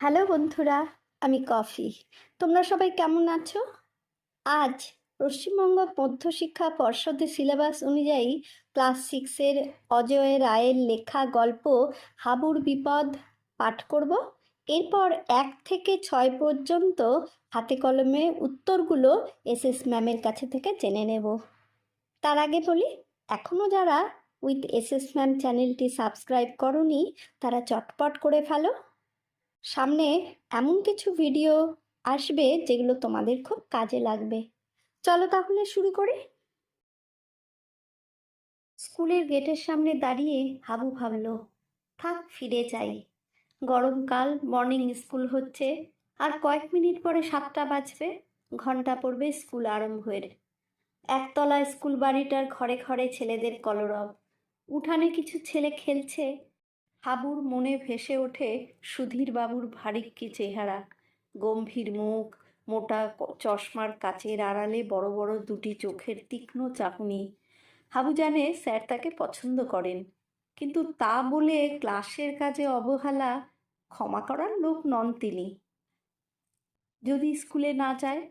Hello বন্ধুরা, আমি coffee. তোমরা সবাই কেমন আছো? আজ পশ্চিমবঙ্গ মধ্যশিক্ষা পর্ষদের সিলেবাস অনুযায়ী ক্লাস সিক্সের অজয় রায়ের লেখা গল্প হাবুর বিপদ পাঠ করব। এরপর এক থেকে ছয় পর্যন্ত হাতে কলমে উত্তরগুলো এস এস ম্যামের কাছে থেকে জেনে নেব। তার আগে বলি এখনও যারা উইথ এস এস ম্যাম চ্যানেলটি সাবস্ক্রাইব করনি, তারা চটপট করে ফেলো। সামনে এমন কিছু ভিডিও আসবে যেগুলো তোমাদের খুব কাজে লাগবে। চলো তাহলে শুরু করি। স্কুলের গেটের সামনে দাঁড়িয়ে হাবু ভাবলো, থাক, ফিরে যাই। গরমকাল মর্নিং স্কুল হচ্ছে, আর কয়েক মিনিট পরে সাতটা বাজবে, ঘণ্টা পড়বে স্কুল আরম্ভের একতলা স্কুল বাড়িটার ঘরে ঘরে ছেলেদের কলরব। উঠানে কিছু ছেলে খেলছে হাবুর মনে ভেসে ওঠে সুধীর বাবুর ভারিক্কি চেহারা। গম্ভীর মুখ, মোটা চশমার কাচের আড়ালে বড় বড় দুটি চোখের তীক্ষ্ণ চাহনি। হাবু জানে স্যার তাকে পছন্দ করেন, কিন্তু তা বলে ক্লাসের কাজে অবহেলা ক্ষমা করার লোক নন তিনি। যদি স্কুলে না যায়,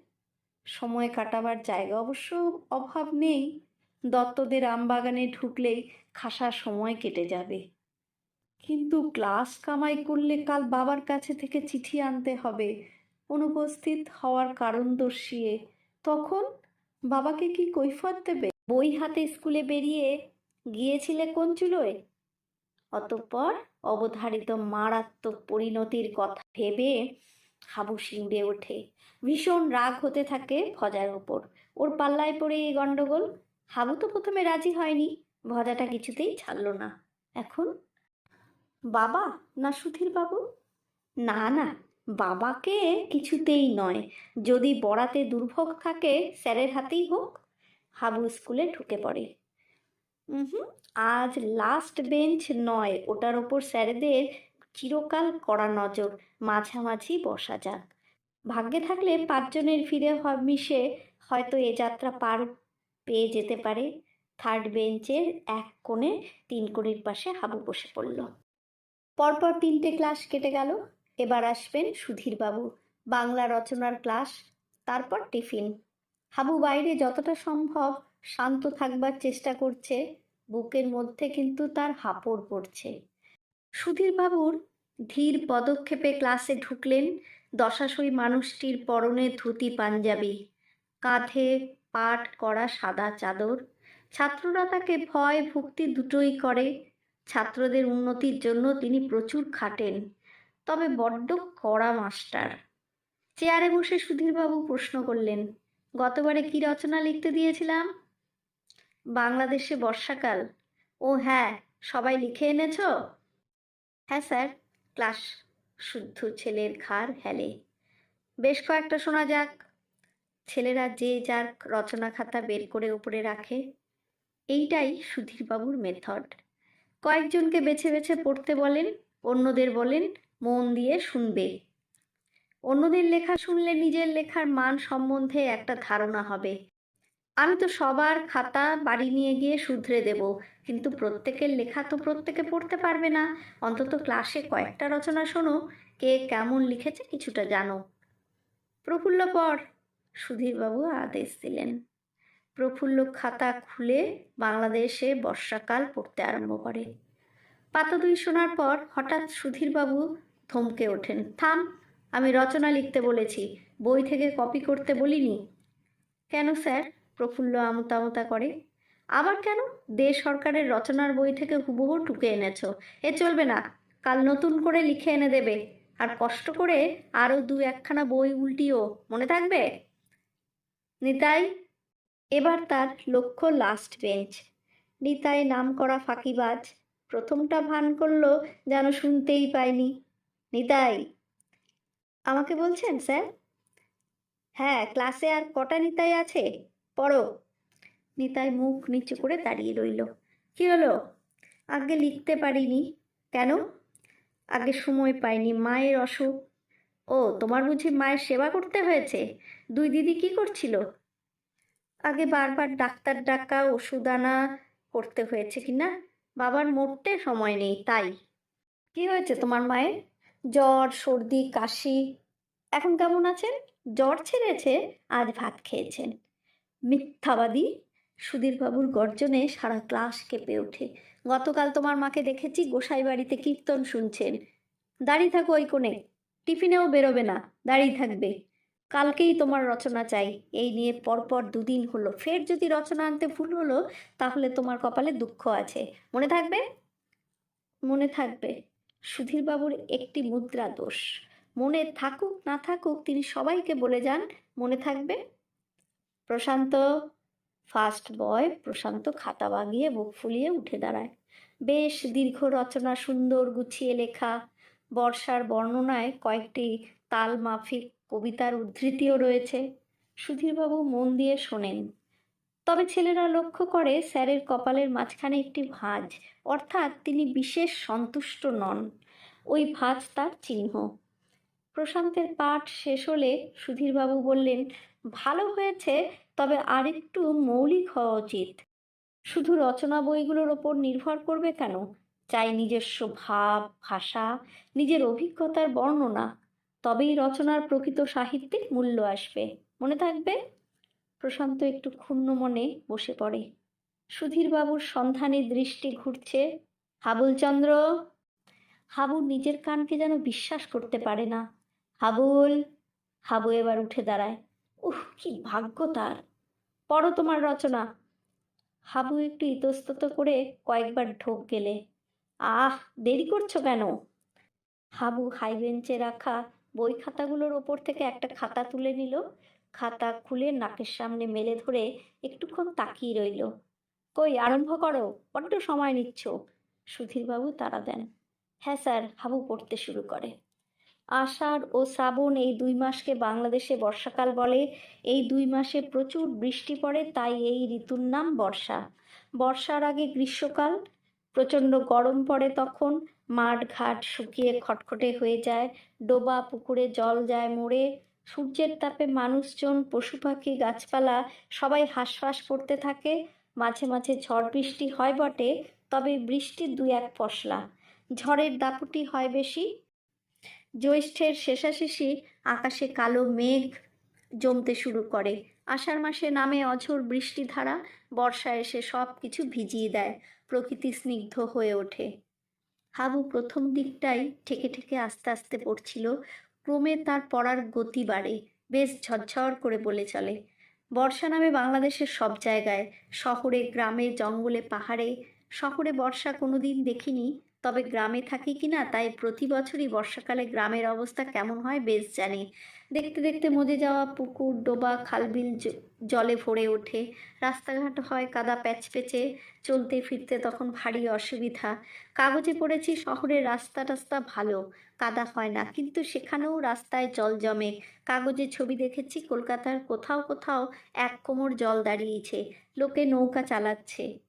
সময় কাটাবার জায়গা অবশ্য অভাব নেই। দত্তদের আমবাগানে ঢুকলেই খাসা সময় কেটে যাবে। কিন্তু ক্লাস কামাই করলে কাল বাবার কাছে থেকে চিঠি আনতে হবে। অনুপস্থিত হওয়ার কারণ দর্শিয়ে। তখন বাবাকে কি কৈফত দেবে? বই হাতে স্কুলে বেরিয়ে গিয়েছিলে কোন চুলোয়? অতঃপর অবধারিত মারাত্মক পরিণতির কথা ভেবে হাবু শিংড়ে ওঠে। ভীষণ রাগ হতে থাকে ভজার ওপর। ওর পাল্লায় পড়ে এই গণ্ডগোল। হাবু তো প্রথমে রাজি হয়নি। ভজাটা কিছুতেই ছাড়লো না। এখন বাবা না সুধীর বাবু না না, বাবাকে কিছুতেই নয়। যদি বড়াতে দুর্ভোগ থাকে, স্যারের হাতেই হোক। হাবু স্কুলে ঢুকে পড়ে। হুম আজ লাস্ট বেঞ্চ নয়, ওটার ওপর স্যারেদের চিরকাল কড়া নজর, মাঝামাঝি বসা যাক। ভাগ্যে থাকলে পাঁচজনের ফিরে মিশে হয়তো এ যাত্রা পার পেয়ে যেতে পারে। থার্ড বেঞ্চের এক কোণে তিন কোণের পাশে হাবু বসে পড়ল। পরপর তিনটে ক্লাস কেটে গেল। এবার আসবেন সুধীরবাবু। বাংলা রচনার ক্লাস, তারপর টিফিন। হাবু বাইরে যতটা সম্ভব শান্ত থাকবার চেষ্টা করছে। বুকের মধ্যে কিন্তু তার হাঁপড় পড়ছে। সুধীরবাবুর ধীর পদক্ষেপে ক্লাসে ঢুকলেন দশাশই মানুষটির পরনে ধুতি পাঞ্জাবি। কাঁধে পাট করা সাদা চাদর। ছাত্ররা তাকে ভয় ভক্তি দুটোই করে। ছাত্রদের উন্নতির জন্য তিনি প্রচুর খাটেন। তবে বড্ড কড়া মাস্টার। চেয়ারে বসে সুধীরবাবু প্রশ্ন করলেন, গতবারে কি রচনা লিখতে দিয়েছিলাম? বাংলাদেশে বর্ষাকাল। ও হ্যাঁ সবাই লিখে এনেছো? হ্যাঁ স্যার, ক্লাস শুদ্ধ ছেলের ঘাড় হেলে। বেশ কয়েকটা শোনা যাক। ছেলেরা যে যার রচনা খাতা বের করে উপরে রাখে। এইটাই সুধীরবাবুর মেথড। কয়েকজনকে বেছে বেছে পড়তে বলেন, অন্যদের বলেন, মন দিয়ে শুনবে। অন্যদের লেখা শুনলে নিজের লেখার মান সম্বন্ধে একটা ধারণা হবে। আমি তো সবার খাতা বাড়ি নিয়ে গিয়ে শুধরে দেব, কিন্তু প্রত্যেকের লেখা তো প্রত্যেকে পড়তে পারবে না। অন্তত ক্লাসে কয়েকটা রচনা শোনো, কে কেমন লিখেছে কিছুটা জানো। প্রফুল্ল পর সুধীরবাবু আদেশ দিলেন। প্রফুল্ল খাতা খুলে বাংলাদেশে বর্ষাকাল পড়তে আরম্ভ করে। পাতা দুই শোনার পর হঠাৎ সুধীরবাবু থমকে ওঠেন, থাম, আমি রচনা লিখতে বলেছি, বই থেকে কপি করতে বলিনি। কেন স্যার? প্রফুল্ল আমতা আমতা করে, আবার কেন? দেশ সরকারের রচনার বই থেকে হুবহু টুকে এনেছ, এ চলবে না, কাল নতুন করে লিখে এনে দেবে, আর কষ্ট করে আরও দু একখানা বই উল্টিও, মনে থাকবে? নিতাই এবার তার লক্ষ্য লাস্ট বেঞ্চ নিতাই নাম করা ফাঁকিবাজ। প্রথমটা ভান করল যেন শুনতেই পায়নি। নিতাই, আমাকে বলছেন স্যার? হ্যাঁ ক্লাসে আর কটা নিতাই আছে? পড়ো। নিতাই মুখ নিচু করে দাঁড়িয়ে রইল। কি হলো? আগে লিখতে পারিনি। কেন? আগে সময় পাইনি। মায়ের অসুখ। ও, তোমার বুঝি মায়ের সেবা করতে হয়েছে? দুই দিদি কি করছিল? আগে বারবার ডাক্তার ডাকা, ওষুধ আনা করতে হয়েছে কি না? বাবার মোটে সময় নেই, তাই। কি হয়েছে তোমার মায়ের? জ্বর, সর্দি, কাশি, এখন কেমন আছেন? জ্বর ছেড়েছে, আজ ভাত খেয়েছেন। মিথ্যাবাদী সুধীরবাবুর গর্জনে সারা ক্লাস কেঁপে ওঠে। গতকাল তোমার মাকে দেখেছি গোসাই বাড়িতে কীর্তন শুনছেন। দাঁড়িয়ে থাকো ওই কোণে। টিফিনেও বেরোবে না, দাঁড়িয়ে থাকবে। কালকেই তোমার রচনা চাই। এই নিয়ে পরপর দুদিন হলো। ফের যদি রচনা আনতে ভুল হলো, তাহলে তোমার কপালে দুঃখ আছে। মনে থাকবে? মনে থাকবে। সুধীরবাবুর একটি মুদ্রা দোষ। মনে থাকুক, না থাকুক, তিনি সবাইকে বলে যান। মনে থাকবে? প্রশান্ত ফার্স্ট বয়, প্রশান্ত খাতা বাগিয়ে বুক ফুলিয়ে উঠে দাঁড়ায়। বেশ দীর্ঘ রচনা, সুন্দর গুছিয়ে লেখা। বর্ষার বর্ণনায় কয়েকটি তাল মাফিক কবিতার উদ্ধৃতিও রয়েছে। সুধীরবাবু মন দিয়ে শোনেন। তবে ছেলেরা লক্ষ্য করে স্যারের কপালের মাঝখানে একটি ভাঁজ, অর্থাৎ তিনি বিশেষ সন্তুষ্ট নন। ওই ভাঁজ তার চিহ্ন। প্রশান্তের পাঠ শেষ হলে সুধীরবাবু বললেন, ভালো হয়েছে, তবে আরেকটু মৌলিক হওয়া উচিত। শুধু রচনা বইগুলোর ওপর নির্ভর করবে কেন? চাই নিজস্ব ভাব, ভাষা, নিজের অভিজ্ঞতার বর্ণনা। তবেই রচনার প্রকৃত সাহিত্যিক মূল্য আসবে। মনে থাকবে? প্রশান্ত একটু ক্ষুণ্ণ মনে বসে পড়ে। সুধীরবাবুর সন্ধানে দৃষ্টি ঘুরছে। হাবুলচন্দ্র, হাবু নিজের কানকে যেন বিশ্বাস করতে পারে না। হাবুল, হাবু এবার উঠে দাঁড়ায়। উহ, কি ভাগ্য তার। পড়ো তোমার রচনা। হাবু একটু ইতস্তত করে কয়েকবার ঢোক গেলে। আহ, দেরি করছ কেন? হাবু হাই বেঞ্চে রাখা বই খাতাগুলোর ওপর থেকে একটা খাতা তুলে নিল। খাতা খুলে নাকের সামনে মেলে ধরে একটুক্ষণ তাকিয়ে রইল। কই, আরম্ভ করো, বড্ড সময় নিচ্ছ। সুধীরবাবু তারা দেন। হ্যাঁ স্যার, হাবু পড়তে শুরু করে। আষাঢ় ও শ্রাবণ এই দুই মাসকে বাংলাদেশে বর্ষাকাল বলে। এই দুই মাসে প্রচুর বৃষ্টি পড়ে, তাই এই ঋতুর নাম বর্ষা। বর্ষার আগে গ্রীষ্মকাল, প্রচণ্ড গরম পড়ে তখন মাঠ ঘাট শুকিয়ে খটখটে হয়ে যায়, ডোবা পুকুরে জল যায় মোড়ে সূর্যের তাপে মানুষজন, পশু পাখি, গাছপালা সবাই হাঁসফাঁস করতে থাকে। মাঝে মাঝে ঝড় বৃষ্টি হয় বটে, তবে বৃষ্টির দুই এক পশলা। ঝড়ের দাপুটি হয় বেশি। জ্যৈষ্ঠের শেষাশেষি আকাশে কালো মেঘ জমতে শুরু করে। আষাঢ় মাসে নামে অঝোর বৃষ্টিধারা, বর্ষা এসে সব কিছু ভিজিয়ে দেয়, প্রকৃতি স্নিগ্ধ হয়ে ওঠে। হাবু প্রথম দিকটাই ঠেকে ঠেকে আস্তে আস্তে পড়ছিল। ক্রমে তার পড়ার গতি বাড়ে। বেশ ঝরঝর করে বলে চলে, বর্ষা নামে বাংলাদেশের সব জায়গায়, শহরে, গ্রামে, জঙ্গলে, পাহাড়ে, শহরে বর্ষা কোনোদিন দেখিনি। তবে গ্রামে থাকি কি না তাই প্রতি বছরই বর্ষাকালে গ্রামের অবস্থা কেমন হয় বেশ জানি। দেখতে দেখতে মজে যাওয়া পুকুর, ডোবা, খালবিল জলে ভরে ওঠে। রাস্তাঘাট হয় কাদা প্যাচপেচে চলতে ফিরতে তখন ভারী অসুবিধা। কাগজে পড়েছি শহরের রাস্তা টাস্তা ভালো, কাদা হয় না। কিন্তু সেখানেও রাস্তায় জল জমে। কাগজে ছবি দেখেছি, কলকাতার কোথাও কোথাও এক কোমর জল দাঁড়িয়েছে। লোকে নৌকা চালাচ্ছে।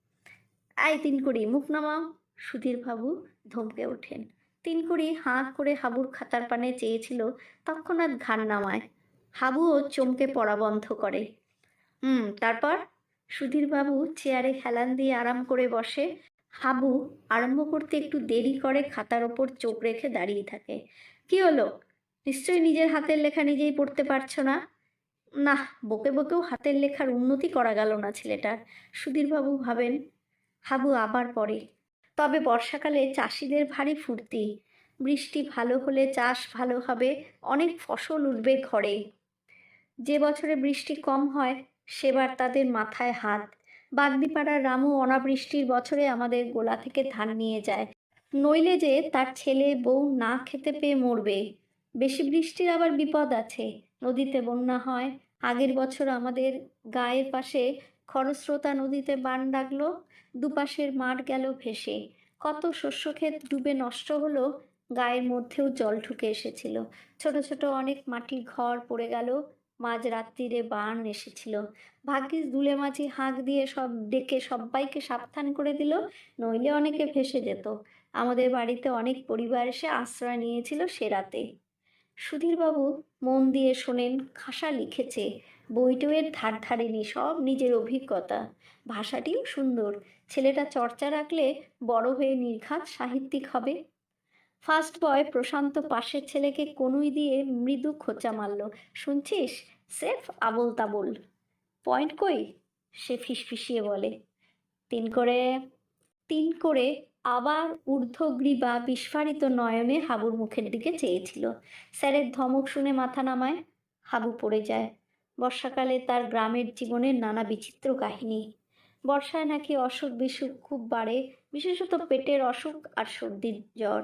আই তিন করি মুখ নামাও। সুধীরবাবু ধমকে ওঠেন। তিনকুড়ি হাঁ করে হাবুর খাতার পানে চেয়েছিল তৎক্ষণাৎ ঘাড় নামায়। হাবুও চমকে পড়া বন্ধ করে। হুম, তারপর? সুধীরবাবু চেয়ারে হেলান দিয়ে আরাম করে বসে। হাবু আরম্ভ করতে একটু দেরি করে খাতার ওপর চোখ রেখে দাঁড়িয়ে থাকে। কি হলো? নিশ্চয়ই নিজের হাতের লেখা নিজেই পড়তে পারছ না? না বকে বকেও হাতের লেখার উন্নতি করা গেল না ছেলেটার, সুধীরবাবু ভাবেন। হাবু আবার পড়ে। তবে বর্ষাকালে চাষিদের ভারী ফুর্তি। বৃষ্টি ভালো হলে চাষ ভালো হবে, অনেক ফসল উঠবে ঘরে। যে বছরে বৃষ্টি কম হয়, সেবার তাদের মাথায় হাত। বাগদিপাড়ার রামু অনাবৃষ্টির বছরে আমাদের গোলা থেকে ধান নিয়ে যায়। নইলে যে তার ছেলে বউ না খেতে পেয়ে মরবে। বেশি বৃষ্টির আবার বিপদ আছে। নদীতে বন্যা হয়। আগের বছর আমাদের গায়ের পাশে খরস্রোতা নদীতে বান ডাকলো, দুপাশের মাঠ গেল ভেসে। কত শস্যক্ষেত ডুবে নষ্ট হলো, গায়ের মধ্যেও জল ঢুকে এসেছিল। ছোট ছোট অনেক মাটির ঘর পড়ে গেল মাঝ রাত্রিরে বান এসেছিল। ভাগ্যিস দুলে মাঝি হাঁক দিয়ে সব ডেকে সবাইকে সাবধান করে দিল, নইলে অনেকে ভেসে যেত। আমাদের বাড়িতে অনেক পরিবার এসে আশ্রয় নিয়েছিল সে রাতে। সুধীরবাবু মন দিয়ে শোনেন, খাসা লিখেছে বইটুয়ের ধার ধারেনি সব নিজের অভিজ্ঞতা। ভাষাটিও সুন্দর। ছেলেটা চর্চা রাখলে বড় হয়ে নির্ঘাত সাহিত্যিক হবে। ফার্স্ট বয় প্রশান্ত পাশের ছেলেকে কনুই দিয়ে মৃদু খোঁচা মারল। শুনছিস? সেফ আবল তাবল। পয়েন্ট কই? সে ফিসফিসিয়ে বলে। তিন করে তিন করে আবার ঊর্ধ্বগ্রীবা বিস্ফারিত নয়নে হাবুর মুখের দিকে চেয়েছিল। স্যারের ধমক শুনে মাথা নামায়, হাবু পড়ে যায়। বর্ষাকালে তার গ্রামের জীবনের নানা বিচিত্র কাহিনী। বর্ষায় নাকি অসুখ বিসুখ খুব বাড়ে, বিশেষত পেটের অসুখ আর সর্দির জ্বর।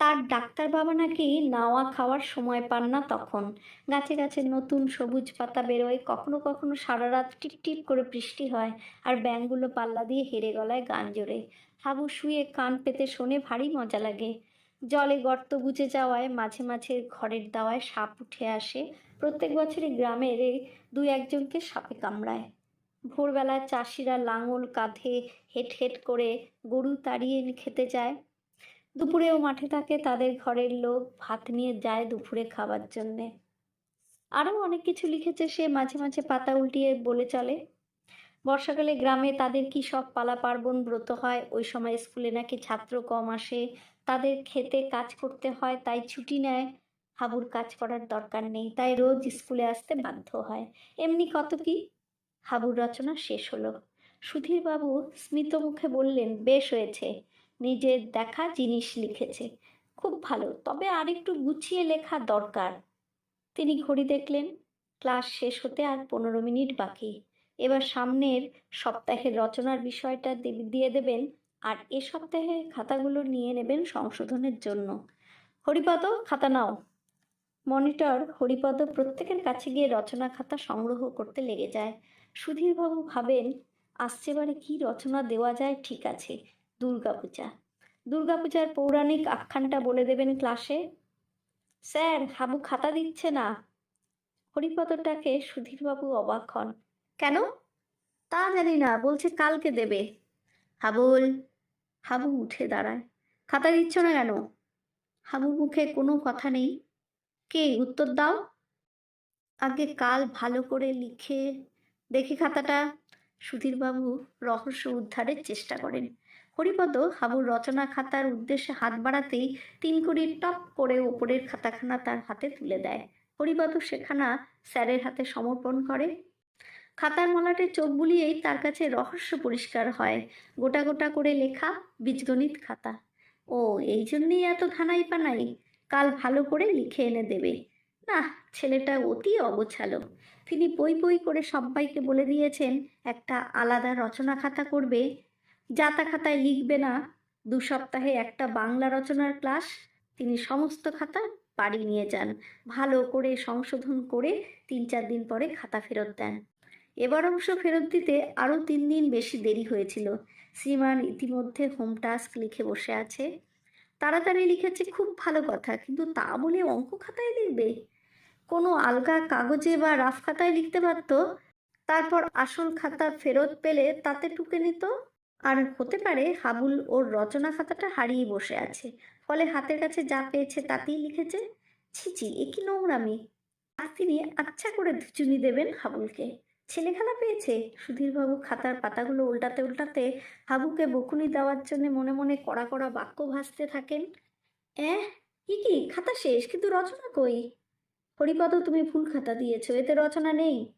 তার ডাক্তার বাবা নাকি নাওয়া খাওয়ার সময় পান না তখন। গাছে গাছে নতুন সবুজ পাতা বেরোয়, কখনো কখনো সারা রাত টিপ টিপ করে বৃষ্টি হয় আর ব্যাঙগুলো পাল্লা দিয়ে হেরে গলায় গান জোরে। হাবু শুয়ে কান পেতে শোনে ভারী মজা লাগে। জলে গর্ত বুঝে যাওয়ায় মাঝে মাঝে ঘরের দাওয়ায় সাপ উঠে আসে প্রত্যেক বছরই গ্রামের এই দুই একজনকে সাপে কামড়ায়। ভোরবেলায় চাষিরা লাঙল কাঁধে হেট হেট করে গরু তাড়িয়ে খেতে যায়। দুপুরেও মাঠে থাকে তাদের ঘরের লোক, ভাত নিয়ে যায় দুপুরে খাবার জন্যে। আরও অনেক কিছু লিখেছে সে মাঝে মাঝে পাতা উল্টিয়ে বলে চলে। বর্ষাকালে গ্রামে তাদের কি সব পালা পার্বণ ব্রত হয়? ওই সময় স্কুলে নাকি ছাত্র কম আসে। তাদের খেতে কাজ করতে হয়, তাই ছুটি নেয়। হাবুর কাজ করার দরকার নেই, তাই রোজ স্কুলে আসতে বাধ্য হয়। এমনি কত কি? হাবুর রচনা শেষ হলো। সুধীরবাবু স্মিত মুখে বললেন, বেশ হয়েছে। নিজের দেখা জিনিস লিখেছে। খুব ভালো। তবে আরেকটু গুছিয়ে লেখা দরকার। তিনি ঘড়ি দেখলেন, ক্লাস শেষ হতে আর পনেরো মিনিট বাকি। এবার সামনের সপ্তাহের রচনার বিষয়টা দিয়ে দেবেন আর এ সপ্তাহে খাতাগুলো নিয়ে নেবেন সংশোধনের জন্য। হরিপদ, খাতা নাও। মনিটর হরিপদ প্রত্যেকের কাছে গিয়ে রচনা খাতা সংগ্রহ করতে লেগে যায়। সুধীরবাবু ভাবেন আসছেবারে কি রচনা দেওয়া যায় ঠিক আছে, দুর্গাপূজা। দুর্গাপূজার পৌরাণিক আখ্যানটা বলে দেবেন ক্লাসে। স্যার, হাবু খাতা দিচ্ছে না। হরিপদটাকে সুধীরবাবু অবাক হন। কেন? তা জানি না, বলছে কালকে দেবে। হাবুল, হাবু উঠে দাঁড়ায়। খাতা দিচ্ছ না কেন? হাবুর মুখে কোনো কথা নেই। কে উত্তর দাও? আগে কাল ভালো করে লিখে দেখি খাতাটা সুধীরবাবু রহস্য উদ্ধারের চেষ্টা করেন। হরিপদ হাবুর রচনা খাতার উদ্দেশ্যে হাত বাড়াতেই তিন কুড়ি টপ করে ওপরের খাতাখানা তার হাতে তুলে দেয়। হরিপদ সেখানা স্যারের হাতে সমর্পণ করে। খাতার মলাটে চোখ বুলিয়েই তার কাছে রহস্য পরিষ্কার হয়। গোটা গোটা করে লেখা বীজগণিত খাতা। ও, এই জন্যেই এত ধানাই পানাই। কাল ভালো করে লিখে এনে দেবে। না ছেলেটা অতি অগোছালো। তিনি বই বই করে সবাইকে বলে দিয়েছেন, একটা আলাদা রচনা খাতা করবে। যাতা খাতায় লিখবে না। দু সপ্তাহে একটা বাংলা রচনার ক্লাস। তিনি সমস্ত খাতা বাড়ি নিয়ে যান। ভালো করে সংশোধন করে তিন চার দিন পরে খাতা ফেরত দেন। এবার অবশ্য ফেরত দিতে আরও তিন দিন বেশি দেরি হয়েছিল। শ্রীমান ইতিমধ্যে হোম টাস্ক লিখে বসে আছে। তাড়াতাড়ি লিখেছে, খুব ভালো কথা। কিন্তু তা বলে অঙ্ক খাতায় লিখবে? কোনো আলগা কাগজে বা রাফ খাতায় লিখতে পারতো। তারপর আসল খাতা ফেরত পেলে তাতে টুকে নিত। আর হতে পারে হাবুল ওর রচনা খাতাটা হারিয়ে বসে আছে। ফলে হাতের কাছে যা পেয়েছে তাতেই লিখেছে ছিচি এ কি নোংরামি? আর তিনি আচ্ছা করে ধুচুনি দেবেন হাবুলকে। ছেলেখেলা পেয়েছে? সুধীরবাবু খাতার পাতাগুলো উল্টাতে উল্টাতে হাবুকে বকুনি দেওয়ার জন্য মনে মনে কড়া কড়া বাক্য ভাসতে থাকেন। অ্যাঁ? কি কি? খাতা শেষ? কিন্তু রচনা কই? হরিপদ, তুমি ভুল খাতা দিয়েছ, এতে রচনা নেই।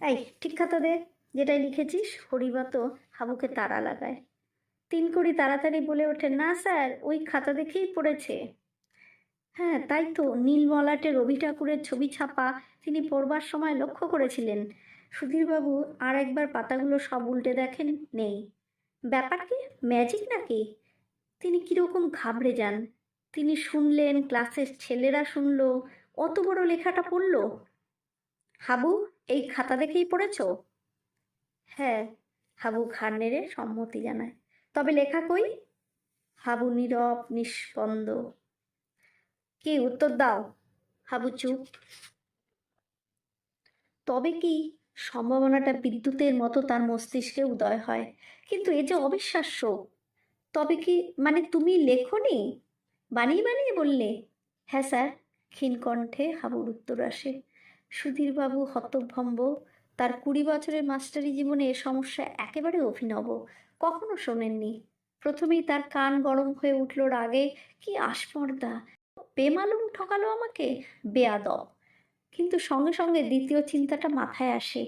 এই, ঠিক খাতা দে, যেটাই লিখেছিস। হরিপদ হাবুকে তারা লাগায়। তিন কড়ি তাড়াতাড়ি বলে ওঠে। না স্যার, ওই খাতা দেখেই পড়েছে। হ্যাঁ তাই তো, নীল মলাটে রবি ঠাকুরের ছবি ছাপা তিনি পড়বার সময় লক্ষ্য করেছিলেন। সুধীরবাবু আর একবার পাতাগুলো সব উল্টে দেখেন, নেই। ব্যাপার কি ম্যাজিক নাকি? তিনি কীরকম ঘাবড়ে যান। তিনি শুনলেন ক্লাসের ছেলেরা শুনল অত বড় লেখাটা পড়ল? হাবু, এই খাতা দেখেই পড়েছ? হ্যাঁ হাবু ঘাড় নেড়ে সম্মতি জানায়। তবে লেখা কই? হাবু নীরব, নিষ্পন্দ। কি উত্তর দাও? হাবু চুপ। তবে কি সম্ভাবনাটা বিদ্যুতের মতো তার মস্তিষ্কে উদয় হয়। কিন্তু এ যে অবিশ্বাস্য, তবে কি মানে তুমি লেখনি? বানিয়ে বানিয়ে বললে। হ্যাঁ স্যার ক্ষীণকণ্ঠে হাবুর উত্তর আসে। সুধীরবাবু হতভম্ব, তার কুড়ি বছরের মাস্টারি জীবনে এ সমস্যা একেবারে অভিনব, কখনো শোনেননি। প্রথমেই তার কান গরম হয়ে উঠল রাগে, কি আস্পর্দা বেমালুম ঠকালো আমাকে? বেয়াদব। কিন্তু সঙ্গে সঙ্গে দ্বিতীয় চিন্তাটা মাথায় আসে।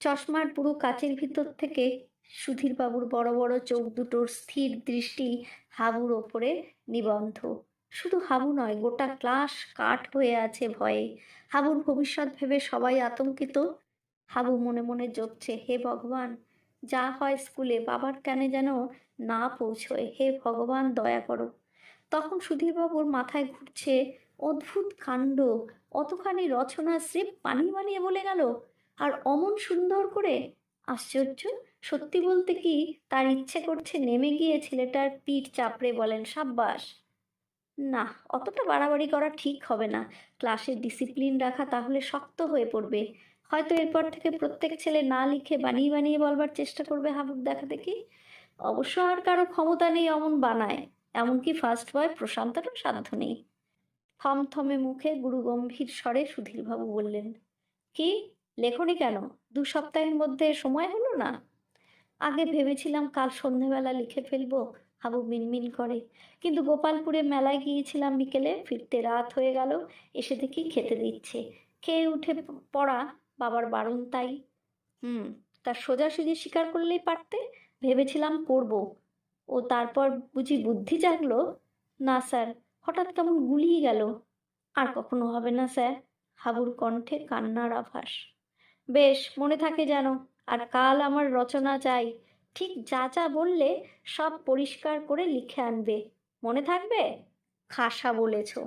চশমার পুরো কাচের ভিতর থেকে সুধীরবাবুর বড় বড় চোখ দুটোর স্থির দৃষ্টি হাবুর ওপরে নিবন্ধ। শুধু হাবু নয়, গোটা ক্লাস কাঠ হয়ে আছে ভয়ে। হাবুর ভবিষ্যৎ ভেবে সবাই আতঙ্কিত। হাবু মনে মনে জপছে, হে ভগবান, যা হয় স্কুলে, বাবার কানে যেন না পৌঁছয়, হে ভগবান, দয়া করো। তখন সুধীরবাবুর মাথায় ঘুরছে অদ্ভুত কাণ্ড অতখানি রচনা স্রেফ পানি বানিয়ে বলে গেল? আর অমন সুন্দর করে আশ্চর্য? সত্যি বলতে কি তার ইচ্ছে করছে নেমে গিয়ে ছেলেটার পিঠ চাপড়ে বলেন, সাব্বাস। না, অতটা বাড়াবাড়ি করা ঠিক হবে না। ক্লাসে ডিসিপ্লিন রাখা তাহলে শক্ত হয়ে পড়বে। হয়তো এরপর থেকে প্রত্যেক ছেলে না লিখে বানিয়ে বানিয়ে বলবার চেষ্টা করবে হাবুক দেখা দেখি অবশ্য আর কারও ক্ষমতা নেই অমন বানায়। এমনকি ফার্স্ট বয় প্রশান্তরও সাধ্য নেই। থমথমে মুখে গুরু গম্ভীর স্বরে সুধীরবাবু বললেন, কি? লেখনি কেন? দু সপ্তাহের মধ্যে সময় হলো না? আগে ভেবেছিলাম কাল সন্ধেবেলা লিখে ফেলব, হাবু মিনমিন করে। কিন্তু গোপালপুরে মেলায় গিয়েছিলাম বিকেলে, ফিরতে রাত হয়ে গেল, এসে দেখি খেতে দিচ্ছে। খেয়ে উঠে পড়া বাবার বারণ তাই হুম তার সোজাসুজি স্বীকার করলেই পারতে? ভেবেছিলাম করব। ও তারপর বুঝি বুদ্ধি জাগলো না, স্যার হঠাৎ কেমন গুলিয়ে গেল। আর কখনো হবে না, স্যার। হাবুর কণ্ঠে কান্নার আভাস। বেশ, মনে থাকে যেন, আর কাল আমার রচনা চাই। ঠিক যা যা বললে সব পরিষ্কার করে লিখে আনবে। মনে থাকবে? খাসা বলেছ।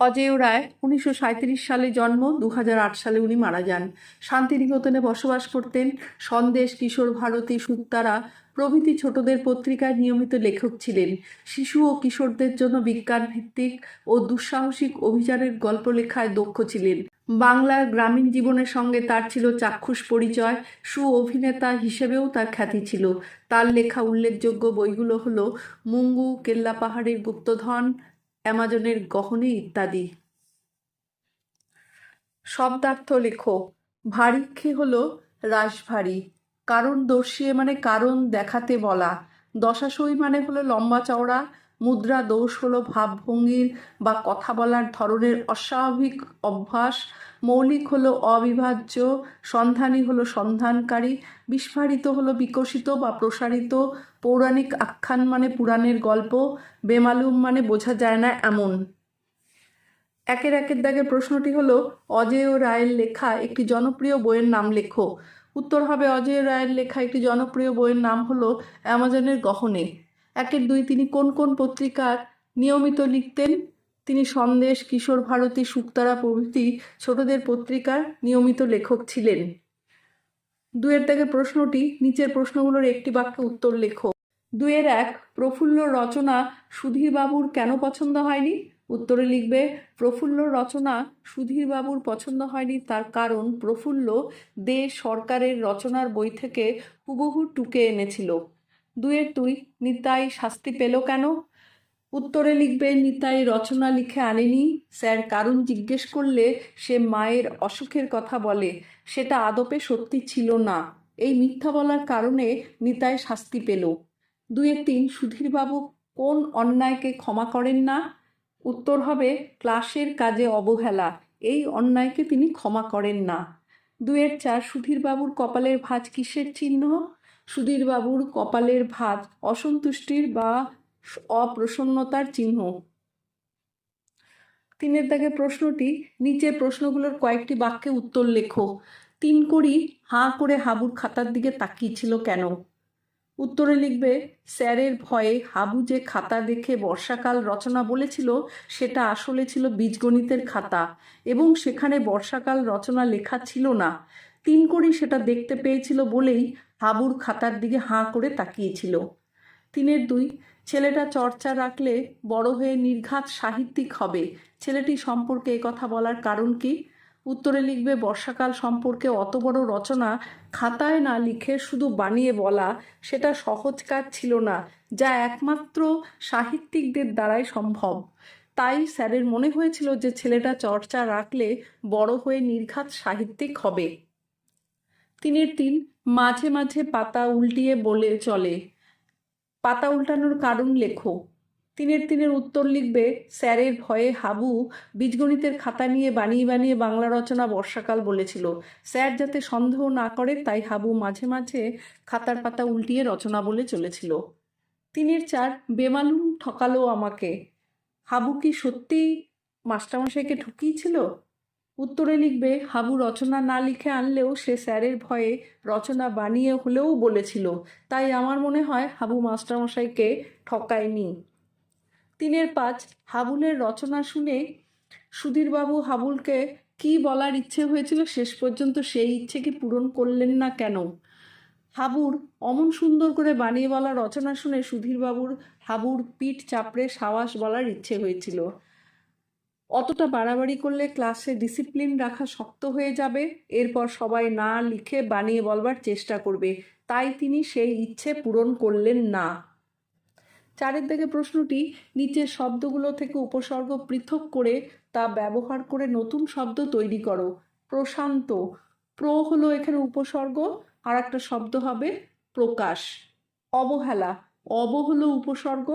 অজেয় রায়, উনিশশো সাঁইত্রিশ সালে জন্ম দু হাজার আট সালে উনি মারা যান। শান্তিনিকেতনে বসবাস করতেন সন্দেশ, কিশোর ভারতী সুত্তারা প্রভৃতি ছোটদের পত্রিকায় নিয়মিত লেখক ছিলেন। শিশু ও কিশোরদের জন্য বিজ্ঞান ভিত্তিক ও দুঃসাহসিক অভিযানের গল্প লেখায় দক্ষ ছিলেন। বাংলার গ্রামীণ জীবনের সঙ্গে তার ছিল চাক্ষুষ পরিচয় সু অভিনেতা হিসেবেও তার খ্যাতি ছিল। তার লেখা উল্লেখযোগ্য বইগুলো হলো মুঙ্গু, কেল্লা পাহাড়ের গুপ্তধন, অ্যামাজনের গহনে ইত্যাদি। শব্দার্থ লেখো ভারিক্ষে হলো রাশভারী কারণ দর্শিয়ে মানে কারণ দেখাতে বলা। দশাশই মানে হলো লম্বা চওড়া, মুদ্রা দোষ হলো ভাবভঙ্গির বা কথা বলার ধরনের অস্বাভাবিক অভ্যাস, মৌলিক হলো অবিভাজ্য, সন্ধানী হলো সন্ধানকারী, বিস্ফারিত হলো বিকশিত বা প্রসারিত, পৌরাণিক আখ্যান মানে পুরাণের গল্প, বেমালুম মানে বোঝা যায় না এমন। একের একের দাগের প্রশ্নটি হলো, অজেয় রায়ের লেখা একটি জনপ্রিয় বইয়ের নাম লেখো। উত্তর হবে অজয় রায়ের লেখা একটি জনপ্রিয় বইয়ের নাম হলো অ্যামাজনের গহনে। একের দুই তিনি কোন কোন পত্রিকার নিয়মিত লিখতেন? তিনি সন্দেশ, কিশোর ভারতী শুক্তারা প্রভৃতি ছোটদের পত্রিকার নিয়মিত লেখক ছিলেন। দুয়ের দাগের প্রশ্নটি, নিচের প্রশ্নগুলোর একটি বাক্যে উত্তর লেখো। দুয়ের এক, প্রফুল্ল রচনা সুধীরবাবুর কেন পছন্দ হয়নি? উত্তরে লিখবে, প্রফুল্ল রচনা সুধীরবাবুর পছন্দ হয়নি, তার কারণ প্রফুল্ল দে সরকারের রচনার বই থেকে হুবহু টুকে এনেছিল। দুয়ের দুই নিতাই শাস্তি পেল কেন? উত্তরে লিখবে, নিতাই রচনা লিখে আনেনি। স্যার, কারণ জিজ্ঞেস করলে সে মায়ের অসুখের কথা বলে, সেটা আদপে সত্যি ছিল না। এই মিথ্যা বলার কারণে নিতাই শাস্তি পেল। দুয়ের তিন, সুধীরবাবু কোন অন্যায়কে ক্ষমা করেন না? উত্তর হবে, ক্লাসের কাজে অবহেলা, এই অন্যায়কে তিনি ক্ষমা করেন না। দুয়ের চার, সুধীরবাবুর কপালের ভাঁজ কিসের চিহ্ন? সুধীরবাবুর কপালের ভাঁজ অসন্তুষ্টির বা অপ্রসন্নতার চিহ্ন। তিনের দাগে প্রশ্নটি, নিচের প্রশ্নগুলোর কয়েকটি বাক্যে উত্তর লেখো। তিন করি হাঁ করে হাবুর খাতার দিকে তাকিয়েছিল কেন? উত্তরে লিখবে, স্যারের ভয়ে হাবু যে খাতা দেখে বর্ষাকাল রচনা বলেছিল, সেটা আসলে ছিল বীজগণিতের খাতা এবং সেখানে বর্ষাকাল রচনা লেখা ছিল না। তিন করি সেটা দেখতে পেয়েছিল বলেই হাবুর খাতার দিকে হাঁ করে তাকিয়েছিল। তিনের দুই, ছেলেটা চর্চা রাখলে বড় হয়ে নির্ঘাত সাহিত্যিক হবে। ছেলেটি সম্পর্কে কথা বলার কারণ কি? উত্তরে লিখবে, বর্ষাকাল সম্পর্কে অত বড় রচনা খাতায় না লিখে শুধু বানিয়ে বলা, সেটা সহজ কাজ ছিল না, যা একমাত্র সাহিত্যিকদের দ্বারাই সম্ভব। তাই স্যারের মনে হয়েছিল যে ছেলেটা চর্চা রাখলে বড় হয়ে নির্ঘাত সাহিত্যিক হবে। তিনের তিন মাঝে মাঝে পাতা উল্টিয়ে বলে চলে। পাতা উল্টানোর কারণ লেখো। তিনের তিনের উত্তর লিখবে, স্যারের ভয়ে হাবু বীজগণিতের খাতা নিয়ে বানিয়ে বানিয়ে বাংলা রচনা বর্ষাকাল বলেছিল। স্যার যাতে সন্দেহ না করে, তাই হাবু মাঝে মাঝে খাতার পাতা উল্টিয়ে রচনা বলে চলেছিল। তিনের চার, বেমালুম ঠকালো আমাকে। হাবু কি সত্যিই মাস্টারমশাইকে ঠকিয়েছিল? উত্তরে লিখবে, হাবু রচনা না লিখে আনলেও সে স্যারের ভয়ে রচনা বানিয়ে হলেও বলেছিল। তাই আমার মনে হয় হাবু মাস্টারমশাইকে ঠকায়নি। তিনের পাঁচ হাবুলের রচনা শুনে সুধীরবাবু হাবুলকে কি বলার ইচ্ছে হয়েছিল শেষ পর্যন্ত সেই ইচ্ছে কি পূরণ করলেন না কেন? হাবুর অমন সুন্দর করে বানিয়ে বলা রচনা শুনে সুধীরবাবুর হাবুর পিঠ চাপড়ে সাবাস বলার ইচ্ছে হয়েছিল। অতটা বাড়াবাড়ি করলে ক্লাসে ডিসিপ্লিন রাখা শক্ত হয়ে যাবে, এরপর সবাই না লিখে বানিয়ে বলবার চেষ্টা করবে। তাই তিনি সেই ইচ্ছে পূরণ করলেন না। চারের দিকে প্রশ্নটি, নিচের শব্দগুলো থেকে উপসর্গ পৃথক করে তা ব্যবহার করে নতুন শব্দ তৈরি করো। প্রশান্ত, প্র হলো এখানে উপসর্গ আর একটা শব্দ হবে প্রকাশ। অবহেলা, অব হলো উপসর্গ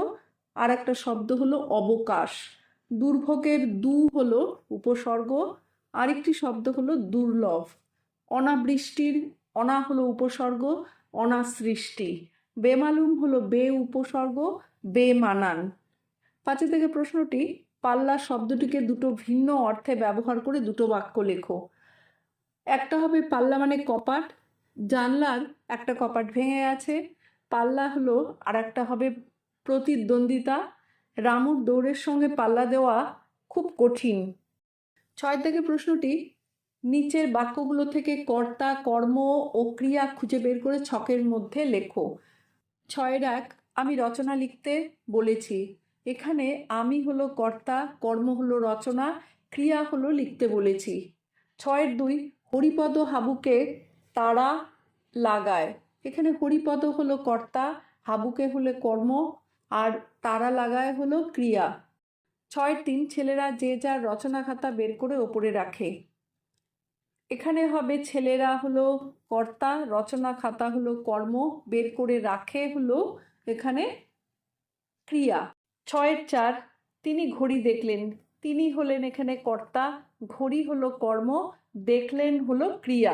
আর একটা শব্দ হলো অবকাশ। দুর্ভোগের দু হলো উপসর্গ, আরেকটি শব্দ হলো দুর্লভ। অনাবৃষ্টির অনা হলো উপসর্গ, অনাসৃষ্টি। বেমালুম হলো বে উপসর্গ, বে মানান। পাঁচের থেকে প্রশ্নটি, পাল্লা শব্দটিকে দুটো ভিন্ন অর্থে ব্যবহার করে দুটো বাক্য লেখো। একটা হবে পাল্লা মানে কপাট, জানলার একটা কপাট ভেঙে আছে পাল্লা হলো আর একটা হবে প্রতিদ্বন্দ্বিতা, রামুর দৌড়ের সঙ্গে পাল্লা দেওয়া খুব কঠিন। ছয় থেকে প্রশ্নটি, নিচের বাক্যগুলো থেকে কর্তা, কর্ম ও ক্রিয়া খুঁজে বের করে ছকের মধ্যে লেখো। ছয়ের এক আমি রচনা লিখতে বলেছি। এখানে আমি হলো কর্তা, কর্ম হলো রচনা, ক্রিয়া হলো লিখতে বলেছি। ছয়ের দুই, হরিপদ হাবুকে তারা লাগায়। এখানে হরিপদ হলো কর্তা, হাবুকে হলে কর্ম, আর তারা লাগায় হলো ক্রিয়া। ছয়ের তিন, ছেলেরা যে যার রচনা খাতা বের করে ওপরে রাখে। এখানে হবে ছেলেরা হলো কর্তা, রচনা খাতা হলো কর্ম, বের করে রাখে হলো এখানে ক্রিয়া। ছয়ের চার, তিনি ঘড়ি দেখলেন। তিনি হলেন এখানে কর্তা, ঘড়ি হলো কর্ম, দেখলেন হলো ক্রিয়া।